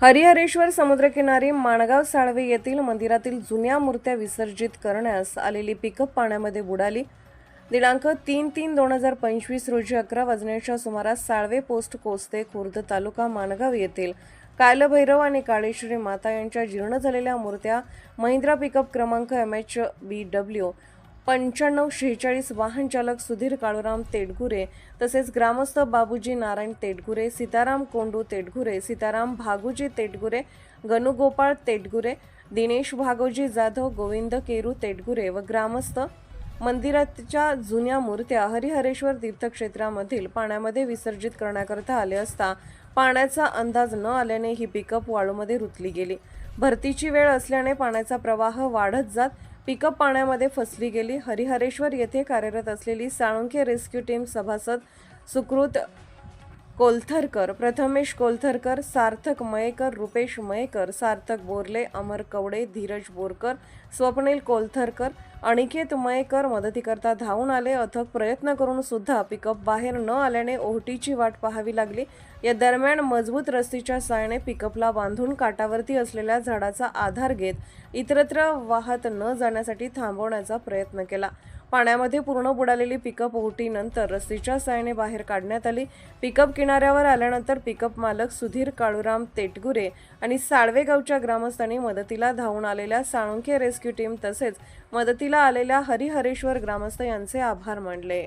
हरिहरेश्वर समुद्रकिनारी माणगाव साळवे येथील मंदिरातील जुन्या मूर्त्या विसर्जित करण्यास आलेली पिकअप पाण्यामध्ये बुडाली. दिनांक तीन तीन दोन हजार पंचवीस रोजी अकरा वाजण्याच्या सुमारास साळवे पोस्ट कोस्ते खुर्द तालुका माणगाव येथील कालभैरव आणि काळेश्वरी माता यांच्या जीर्ण झालेल्या मूर्त्या महिंद्रा पिकअप क्रमांक एम एच बी डब्ल्यू पंच्याण्णव शेहेचाळीस वाहन चालक सुधीर काळूराम तेडगुरे तसेच ग्रामस्थ बाबूजी नारायण तेडगुरे सीताराम कोंडू तेडगुरे सीताराम भागूजी तेडगुरे गणुगोपाळ तेडगुरे दिनेश भागोजी जाधव गोविंद केरू तेडगुरे व ग्रामस्थ मंदिराच्या जुन्या मूर्त्या हरिहरेश्वर तीर्थक्षेत्रामधील पाण्यामध्ये विसर्जित करण्याकरता आले असता पाण्याचा अंदाज न आल्याने ही पिकअप वाळूमध्ये रुतली गेली. भरतीची वेळ असल्याने पाण्याचा प्रवाह वाढत जात पिकअप पाण्यामध्ये फसली गेली. हरिहरेश्वर येथे कार्यरत असलेली साळुंखे रेस्क्यू टीम सभासद सुकृत कोलथरकर प्रथमेश कोलथरकर सार्थक मयेकर रुपेश मयेकर सार्थक बोरले अमर कवडे धीरज बोरकर स्वप्नील कोलथरकर अनिकेत मयेकर मदतीकरता धावून आले. अथक प्रयत्न करून सुद्धा पिकअप बाहेर न आल्याने ओहटीची वाट पाहावी लागली. या दरम्यान मजबूत रस्तीच्या सायने पिकअपला बांधून काठावरती असलेल्या झाडाचा आधार घेत इतरत्र वाहत न जाण्यासाठी थांबवण्याचा प्रयत्न केला. पाण्यामध्ये पूर्ण बुडालेली पिकअप ओहोटीनंतर रस्तीच्या सायने बाहेर काढण्यात आली. पिकअप किनाऱ्यावर आल्यानंतर पिकअप मालक सुधीर काळूराम तेटगुरे आणि साळवे गावच्या ग्रामस्थांनी मदतीला धावून आलेल्या साळुंखे रेस्क्यू टीम तसेच मदतीला आलेल्या हरिहरेश्वर ग्रामस्थ यांचे आभार मानले.